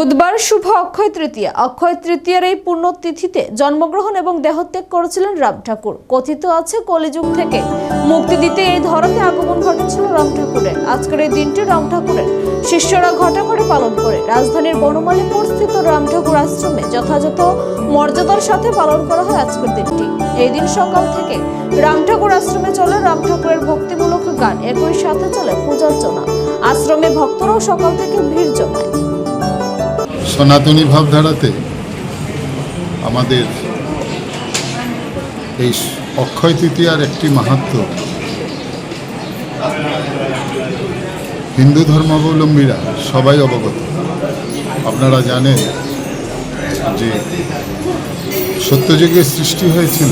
বুধবার শুভ অক্ষয় তৃতীয়া। অক্ষয় তৃতীয়ার এই পুণ্যতিথিতে জন্মগ্রহণ এবং দেহত্যাগ করেছিলেন রাম ঠাকুর। কথিত আছে, কলিযুগ থেকে মুক্তি দিতে এই ধরনের আগমন ঘটেছিল রাম ঠাকুরের। আজকের এই দিনটি রাম ঠাকুরের শিষ্যরা ঘটা করে পালন করে। রাজধানীর বনমালীপুর স্থিত রাম ঠাকুর আশ্রমে যথাযথ মর্যাদার সাথে পালন করা হয় আজকের দিনটি। এই দিন সকাল থেকে রাম ঠাকুর আশ্রমে চলে রাম ঠাকুরের ভক্তিমূলক গান। একই সাথে চলে পূজার্চনা আশ্রমে ভক্তরাও সকাল থেকে ভিড় জমায়। সনাতনী ভাবধারাতে আমাদের এই অক্ষয় তৃতীয়ার একটি মাহাত্ম, হিন্দু ধর্মাবলম্বীরা সবাই অবগত। আপনারা জানেন যে সত্যযুগে সৃষ্টি হয়েছিল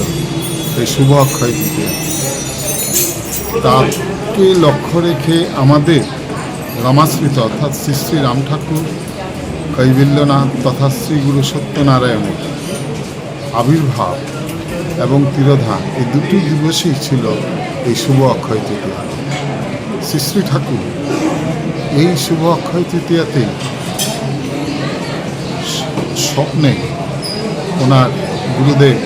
এই শুভ অক্ষয় তৃতীয়া। তাকে লক্ষ্য রেখে আমাদের রমাশ্রিত অর্থাৎ শ্রী শ্রী রাম ঠাকুর কৈবল্যনাথ তথা শ্রী গুরু সত্যনারায়ণের আবির্ভাব এবং তিরোধান এই দুটি দিবসই ছিল এই শুভ অক্ষয় তৃতীয়া। শ্রী শ্রী ঠাকুর, এই শুভ অক্ষয় তৃতীয়াতে স্বপ্নে ওনার গুরুদেব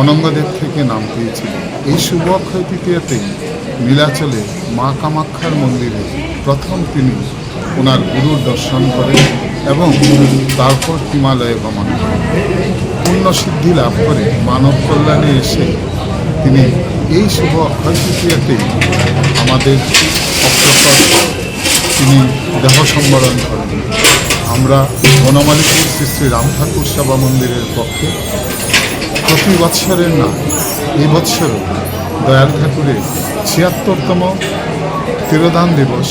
অনঙ্গদেব থেকে নাম পেয়েছিলেন। এই শুভ অক্ষয় তৃতীয়াতেই নীলাচলে মা কামাক্ষার মন্দিরে প্রথম তিনি ওনার গুরুর দর্শন করেন। এবং তারপর হিমালয়ে গমন করেন। পূর্ণ সিদ্ধি লাভ করে মানব কল্যাণে এসে তিনি এই শুভ অক্ষয় আমাদের তিনি দেহ সম্বরণ করেন। আমরা বনমালীপুর শ্রী শ্রী রাম ঠাকুর সেবা মন্দিরের পক্ষে প্রতি বৎসরের না, এই বৎসরও দয়াল ঠাকুরের ছিয়াত্তরতম তিরোধান দিবস